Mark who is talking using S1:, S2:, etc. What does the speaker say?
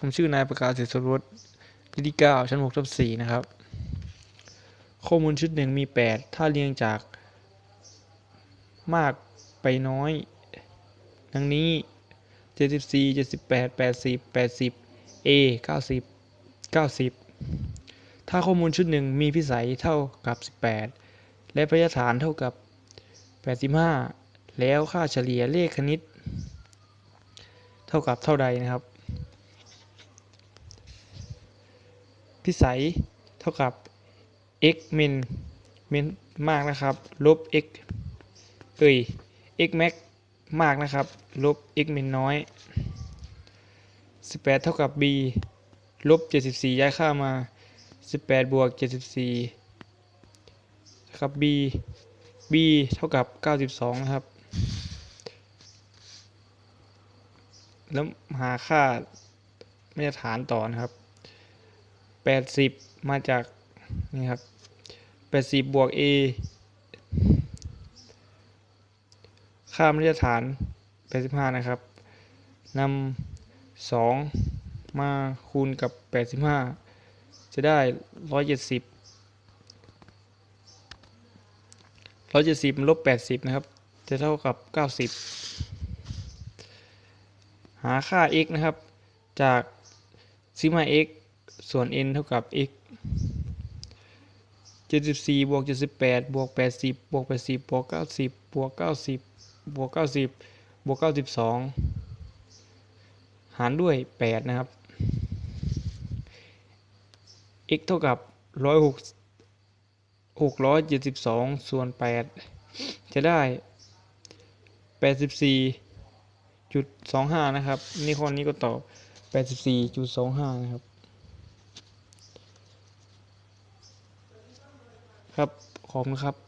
S1: ผมชื่อนายประกาศเศรรสที่ที่เก้าชั้นหกทับสี่นะครับ ข้อมูลชุดหนึ่งมีแปดถ้าเรียงจากมากไปน้อย ดังนี้เจ็ดสิบสี่เจ็ดสิบแปดแปดสิบแปดสิบ A เก้าสิบเก้าสิบถ้าข้อมูลชุดหนึ่งมีพิสัยเท่ากับสิบแปดและพยฐานเท่ากับแปดสิบห้าแล้วค่าเฉลี่ยเลขคณิต เท่ากับเท่าใดนะครับ พิสัยเท่ากับ x เมนเมนมากนะครับ ลบ x เอ้ย x max มากนะครับ ลบ x เมนน้อย 18 เท่ากับ b ลบ 74 ย้ายค่ามา 18 บวก 74ครับ b b เท่ากับ 92 นะครับ แล้วหาค่ามาตรฐานต่อนะครับ 80 มาจากนี่ครับ 80 บวก a ค่ามาตรฐาน 85 นะครับนำ2 มาคูณกับ 85 จะได้ 170 170มันลบ 80 นะครับ จะเท่ากับ 90 หาค่า x นะครับ จากซิมา x ส่วน n เท่ากับ x 74บวก78บวก80บวก80บวก90บวก90บวก90บวก92 หารด้วย 8 นะครับ x เท่ากับ106 672 ส่วน 8 จะได้ 84.25 นะครับ นี่ข้อนี้ก็ตอบ 84.25 นะครับ ครับขอบคุณครับ